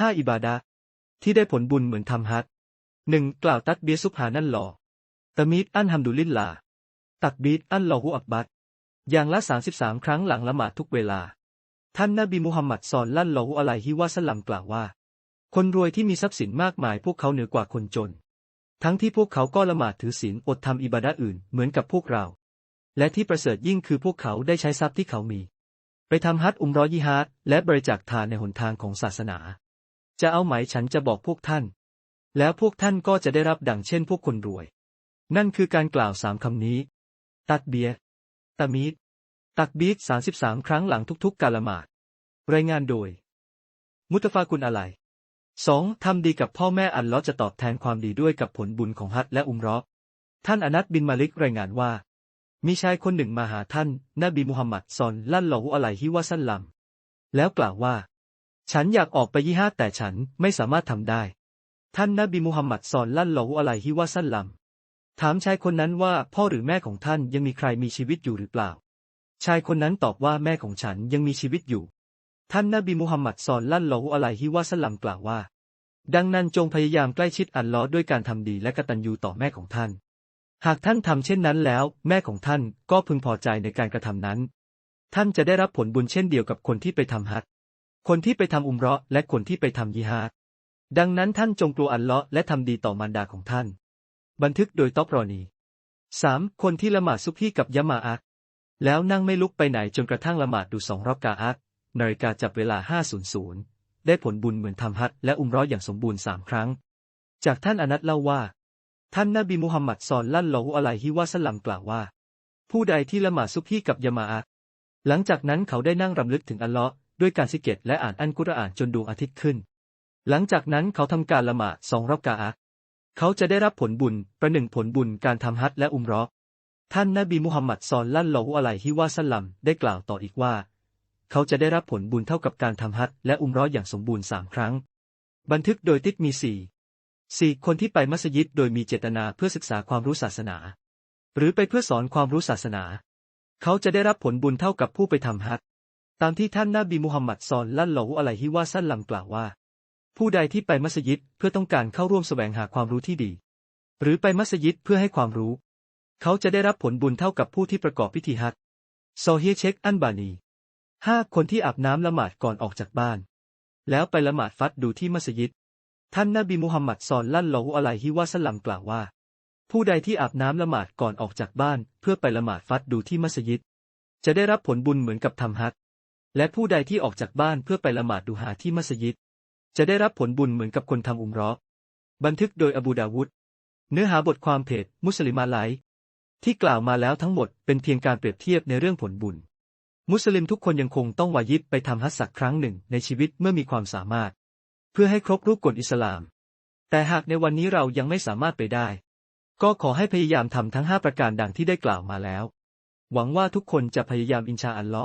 ห้าอิบาดะที่ได้ผลบุญเหมือนทำฮัจหนึ่งกล่าวตักเบียซุบฮานั่นหลอตะมีดอันฮัมดุลิลลา ตักบีดอันลอฮุอักบัดอย่างละสามสิบสามครั้งหลังละหมาดทุกเวลา ท่านนบีมุฮัมมัดสอนลั่นลอฮุอะลัยฮิวะสลัมกล่าวว่า คนรวยที่มีทรัพย์สินมากมายพวกเขาเหนือกว่าคนจน ทั้งที่พวกเขาก็ละหมาดถือศีลอดทำอิบาดะอื่นเหมือนกับพวกเรา และที่ประเสริฐยิ่งคือพวกเขาได้ใช้ทรัพย์ที่เขามี ไปทำฮัจญ์อุมรอยิฮาดและบริจาคทานในหนทางของศาสนา จะเอาไหมฉันจะบอกพวกท่าน แล้วพวกท่านก็จะได้รับดังเช่นพวกคนรวย นั่นคือการกล่าวสามคำนี้ ตักเบียตามีดตักบีดสามสิบสามครั้งหลังทุกๆ การละหมาด รายงานโดย มุตฟากุลอะไรสองทำดีกับพ่อแม่อัลเลอจะตอบแทนความดีด้วยกับผลบุญของฮัจญ์และอุมราะห์ท่านอนัตบินมาลิกรายงานว่า มีชายคนหนึ่งมาหาท่านนบีมุฮัมมัดซอนลั่นลอฮุอะลัยฮิวะซัลลัม แล้วกล่าวว่า ฉันอยากออกไปยี่ห้าแต่ฉันไม่สามารถทำได้ ท่านนบีมุฮัมมัดซอนลั่นหลออะลัยฮิวะซัลลัมถามชายคนนั้นว่าพ่อหรือแม่ของท่านยังมีใครมีชีวิตอยู่หรือเปล่า ชายคนนั้นตอบว่าแม่ของฉันยังมีชีวิตอยู่ ท่านนบีมุฮัมมัดซอนลั่นหลออะลัยฮิวะซัลลัมกล่าวว่า ดังนั้นจงพยายามใกล้ชิดอัลลอฮ์ด้วยการทำดีและกตัญญูต่อแม่ของท่าน หากท่านทำเช่นนั้นแล้ว แม่ของท่านก็พึงพอใจในการกระทำนั้น ท่านจะได้รับผลบุญเช่นเดียวกับคนที่ไปทำฮัจ คนที่ไปทำอุมเราะห์และคนที่ไปทำยิฮาดดังนั้นท่านจงกลัวอัลเลาะห์และทำดีต่อมารดาของท่าน บันทึกโดยตอบรอนีสามคนที่ละหมาดซุบฮีกับยะมาอะห์แล้วนั่งไม่ลุกไปไหนจนกระทั่งละหมาดดูสองรอบกาอะห์นาฬิกาจับเวลา 500 ได้ผลบุญเหมือนทำฮัจญ์และอุมเราะห์อย่างสมบูรณ์สามครั้ง จากท่านอนัตเล่าว่า ท่านนบีมุฮัมมัดสอนลั่นลอฮุอะลัยฮิวะสลัมกล่าวว่า ผู้ใดที่ละหมาดซุบฮีกับยะมาอะห์หลังจากนั้นเขาได้นั่งรำลึกถึงอัลเลาะห์ ด้วยการสิกเกตและอ่านอันกุรอานจนดวงอาทิตย์ขึ้น หลังจากนั้นเขาทำการละหมาดสองรอบกาอะเขาจะได้รับผลบุญประหนึ่งผลบุญการทำฮัจและอุมราะห์ท่านนบีมุฮัมมัดสอนลั่นลอฮุอะลัยฮิวะสัลลัมได้กล่าวต่ออีกว่า เขาจะได้รับผลบุญเท่ากับการทำฮัจและอุมราะห์อย่างสมบูรณ์สามครั้ง บันทึกโดยติดมีสี่สี่คนที่ไปมัสยิดโดยมีเจตนาเพื่อศึกษาความรู้ศาสนา หรือไปเพื่อสอนความรู้ศาสนา เขาจะได้รับผลบุญเท่ากับผู้ไปทำฮัจ ตามที่ท่านนบีมุฮัมมัดสอนลั่นลออะลัยฮิวะสัลลัมกล่าวว่า ผู้ใดที่ไปมัสยิดเพื่อต้องการเข้าร่วมแสวงหาความรู้ที่ดี หรือไปมัสยิดเพื่อให้ความรู้ เขาจะได้รับผลบุญเท่ากับผู้ที่ประกอบพิธีฮัจญ์โซเฮียเช็คอันบานีห้าคนที่อาบน้ำละหมาดก่อนออกจากบ้าน แล้วไปละหมาดฟัดดูที่มัสยิด ท่านนบีมุฮัมมัดสอนลั่นลออะลัยฮิวะสัลลัมกล่าวว่า ผู้ใดที่อาบน้ำละหมาดก่อนออกจากบ้าน เพื่อไปละหมาดฟัดดูที่มัสยิด จะได้รับผลบุญเหมือนกับทำฮัจญ์ และผู้ใดที่ออกจากบ้านเพื่อไปละหมาดดูหาที่มัสยิด จะได้รับผลบุญเหมือนกับคนทำอุมร์บันทึกโดยอบูดาวุฒเนื้อหาบทความเพจมุสลิมาไลฟ์ที่กล่าวมาแล้วทั้งหมดเป็นเพียงการเปรียบเทียบในเรื่องผลบุญ มุสลิมทุกคนยังคงต้องวายิบไปทำฮัจสักครั้งหนึ่งในชีวิตเมื่อมีความสามารถ เพื่อให้ครบรูปกฎอิสลาม แต่หากในวันนี้เรายังไม่สามารถไปได้ ก็ขอให้พยายามทำทั้งห้าประการดังที่ได้กล่าวมาแล้ว หวังว่าทุกคนจะพยายามอินชาอัลลาะห์